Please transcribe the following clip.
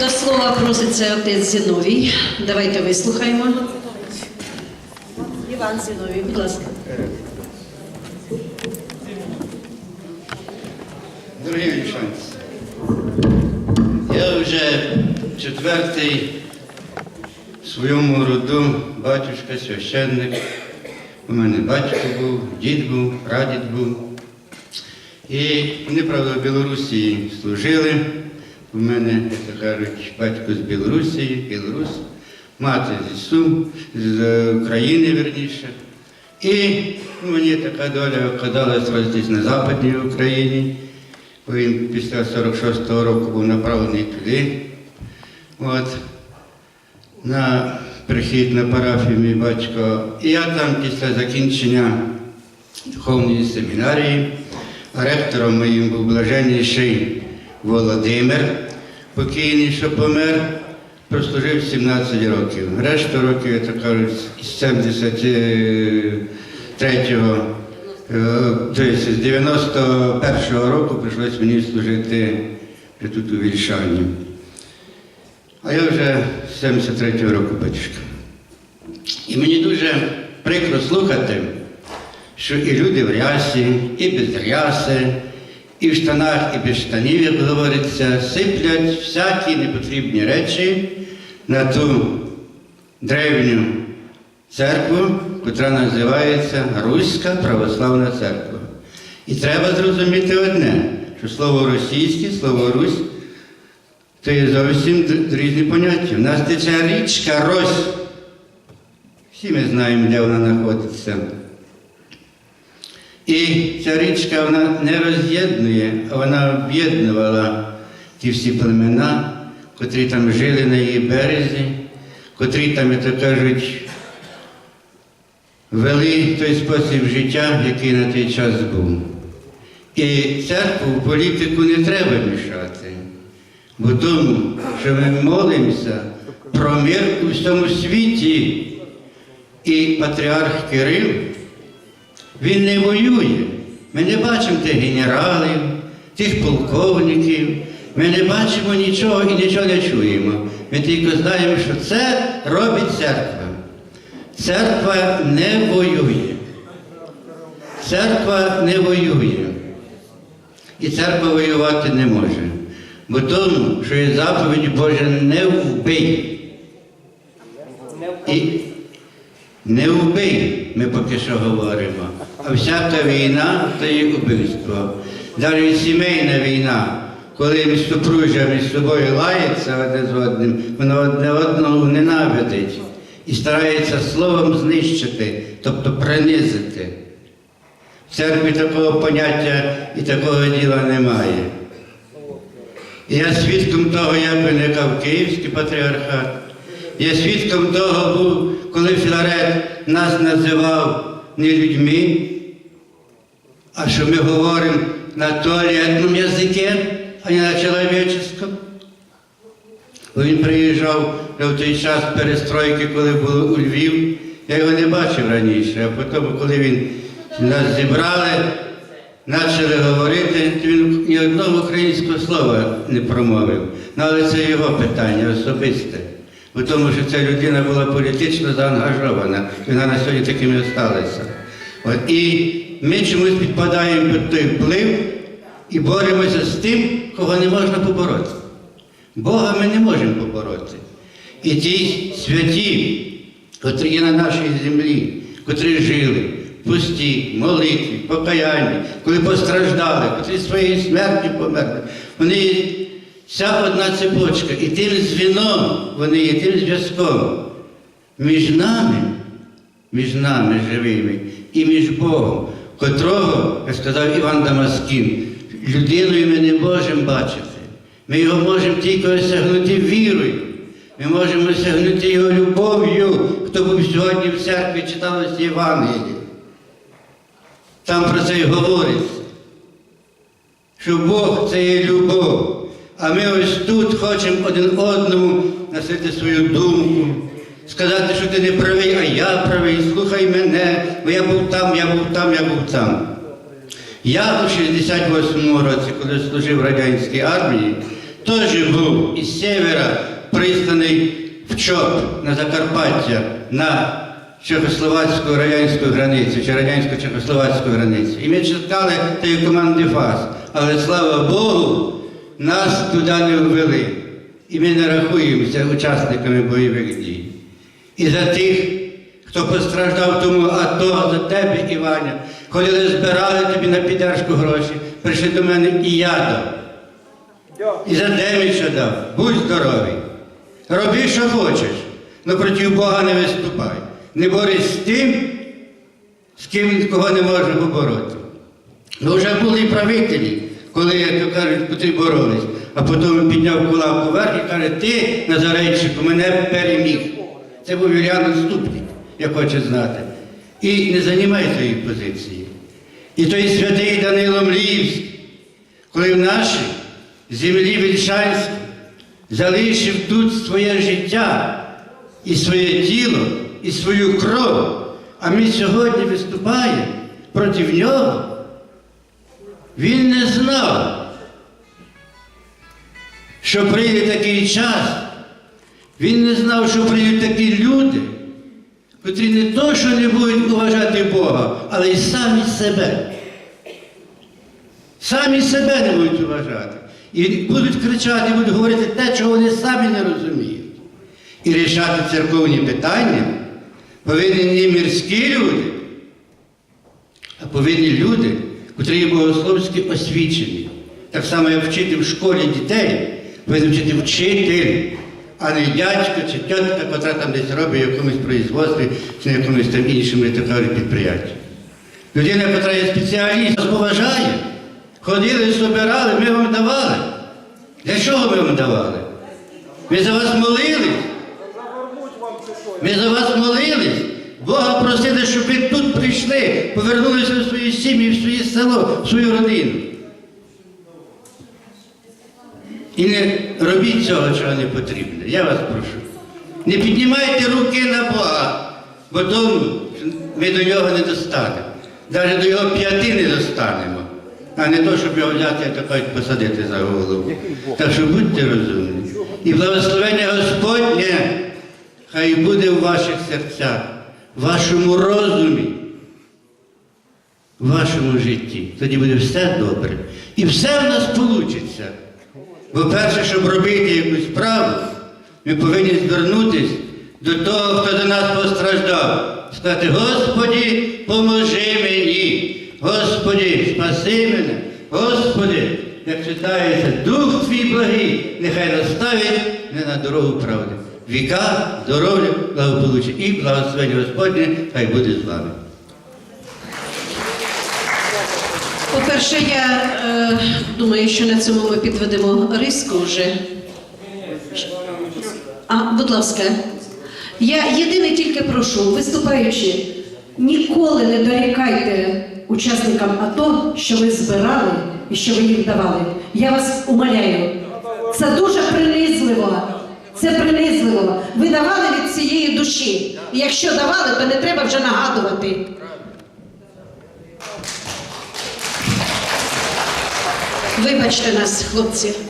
До слова проситься отець Зіновій. Давайте вислухаємо. Іван Зіновій, будь ласка. Дорогі вільшанці, я вже четвертий в своєму роду батюшка, священник. У мене батько був, дід був, прадід був. І вони, правда, в Білорусі служили. У мене, як кажуть, батько з Білорусі, Білорус, мати зі Сум, з України, верніше. І мені така доля оказалась родитись на Западній Україні. Він після 46-го року був направлений туди. От, на прихід на парафію мій батько. І я там після закінчення духовної семінарії, ректором моїм був блаженніший Володимир, покійний, що помер, прослужив 17 років. Решту років, я так кажуть, з 73-го, е, з 91-го року прийшлось мені служити тут у Вільшані. А я вже з 73-го року батюшка. І мені дуже прикро слухати, що і люди в рясі, і без ряси, і в штанах, і без штанів, як говориться, сиплять всякі непотрібні речі на ту древню церкву, яка називається Руська Православна Церква. І треба зрозуміти одне, що слово російське, слово Русь це є зовсім різні поняття. У нас тече річка Рось. Всі ми знаємо, де вона знаходиться. І ця річка вона не роз'єднує, а вона об'єднувала ті всі племена, котрі там жили на її березі, котрі там, як то кажуть, вели той спосіб життя, який на той час був. І церкву в політику не треба мішати, бо тому, що ми молимося про мир у всьому світі. І патріарх Кирил, він не воює. Ми не бачимо тих генералів, тих полковників, ми не бачимо нічого і нічого не чуємо. Ми тільки знаємо, що це робить церква. Церква не воює. Церква не воює. І церква воювати не може. Бо тому, що є заповідь Божа не вбий. І не вбий, ми поки що говоримо, а всяка війна то є убивство. Навіть сімейна війна, коли між супружжя між собою лається одне з одним, воно одне одного ненавидить і старається словом знищити, тобто принизити. В церкві такого поняття і такого діла немає. Я свідком того, як виникав Київський патріархат. Я свідком того був, коли Філарет нас називав не людьми, а що ми говоримо на туалетному язикі, а не на чоловіческому. Бо він приїжджав в той час перестройки, коли було у Львів. Я його не бачив раніше, а потім, коли він нас зібрали, почали говорити, він ні одного українського слова не промовив. Ну, але це його питання особисте. Бо тому що ця людина була політично заангажована, і вона на сьогодні таким осталася. От, і ми чомусь підпадаємо під той вплив і боремося з тим, кого не можна побороти. Бога ми не можемо побороти. І ті святі, котрі є на нашій землі, котрі жили пусті, молитві, покаянні, коли постраждали, котрі своєю смертю померли, вони вся одна цепочка, і тим звіном вони є тим зв'язком між нами, між нами живими і між Богом, котрого, як сказав Іван Дамаскін, людиною ми не можемо бачити. Ми його можемо тільки осягнути вірою. Ми можемо осягнути його любов'ю, хто був сьогодні в церкві читалося Євангеліє. Там про це й говориться. Що Бог це є любов. А ми ось тут хочемо один одному носити свою думку, сказати, що ти не правий, а я правий, слухай мене, бо я був там, я був там, я був там. Я у 68-му році, коли служив в радянській армії, теж був із севера присланий в ЧОП на Закарпаття на Чехословацьку радянську границю чи радянсько-чехословацьку границю. І ми чекали тієї команди ФАС. Але слава Богу, нас туди не ввели. І ми не рахуємося учасниками бойових дій. І за тих, хто постраждав тому АТО, за тебе, Іваня, коли збирали тобі на піддержку гроші, прийшли до мене і я дав. І за деміча дав. Будь здоровий. Роби, що хочеш, але проти Бога не виступай. Не борись з тим, з ким кого не можна побороти. Ну вже були і правителі, коли, як то кажуть, котрі боролись, а потім підняв кулак вверх і каже, ти, Назарейчику, мене переміг. Це був Юліан Отступник, як хоче знати. І не займай цієї позиції. І той святий Данило Мліївський, коли в нашій землі Вільшанській залишив тут своє життя і своє тіло, і свою кров, а ми сьогодні виступаємо проти нього, він не знав, що прийде такий час, він не знав, що прийдуть такі люди, котрі не то, що не будуть уважати Бога, але й самі себе. Самі себе не будуть вважати. І будуть кричати, будуть говорити те, чого вони самі не розуміють. І рішати церковні питання повинні не мирські люди, а повинні люди, котрі є богословськи освічені. Так само, як вчити в школі дітей, повинен вчити вчитель, а не дядько чи тітка, котра там десь робить в якомусь производстві чи на якомусь там іншому підприємстві. Людина, яка є спеціаліст, поважає. Ходили, собирали, ми вам давали. Для чого ми вам давали? Ми за вас молились. Ми за вас молились. Бога просили, щоб ви тут прийшли, повернулися в свої сім'ї, в своє село, в свою родину. І не робіть цього, чого не потрібно. Я вас прошу. Не піднімайте руки на Бога, бо тому ми до нього не достанемо. Навіть до його п'яти не достанемо, а не то, щоб його взяти, то посадити за голову. Так що будьте розумні. І благословення Господнє хай буде в ваших серцях, в вашому розумі, в вашому житті. Тоді буде все добре. І все в нас вийде. Бо перше, щоб робити якусь справу, ми повинні звернутися до того, хто до нас постраждав. Сказати, Господі, поможи мені, Господі, спаси мене, Господи, як читається, Дух твій благий, нехай наставить мене на дорогу правди. Віка, здоров'я, благополуччя і благословення Господнє, хай буде з вами. По-перше, я е, думаю, що на цьому ми підведемо риску вже. А, будь ласка, я єдине тільки прошу, виступаючи, ніколи не дорікайте учасникам АТО, що ви збирали і що ви їх давали. Я вас умоляю. Це дуже принизливо. Це принизливо. Ви давали від цієї душі. І якщо давали, то не треба вже нагадувати. Вибачте нас, хлопці.